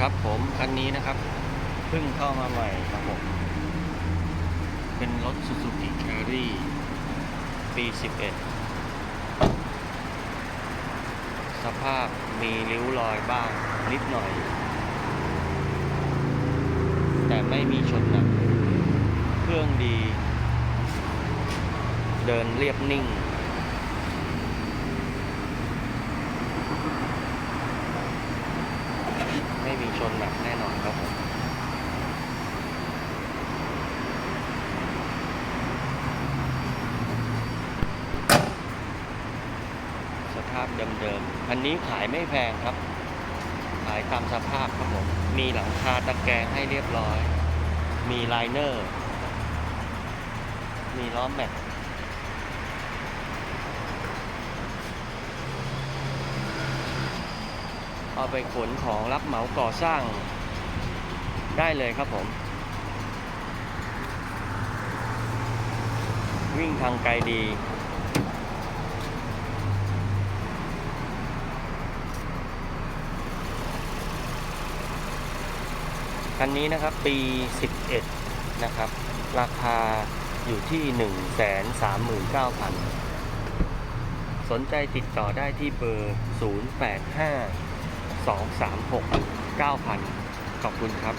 ครับผมคันนี้นะครับเพิ่งเข้ามาใหม่ครับผม เป็นรถ Suzuki Carry ปี 11 สภาพมีริ้วรอยบ้าง นิดหน่อย แต่ไม่มีชนหนัก เครื่องดี เดินเรียบนิ่ง ไม่มีชนหนักแน่นอนครับผม ส ภาพเดิมๆคันนี้ขายไม่แพงครับ ขายตามสภาพครับผม มีหลังคาตะแกรงให้เรียบร้อย มีไลเนอร์ มีล้อแม็กเอาไปขนของรับเหมาก่อสร้างได้เลยครับผม วิ่งทางไกลดี คันนี้นะครับปี 11 นะครับ ราคาอยู่ที่ 139,000 สนใจติดต่อได้ที่เบอร์ 085 236 9000 ขอบคุณครับ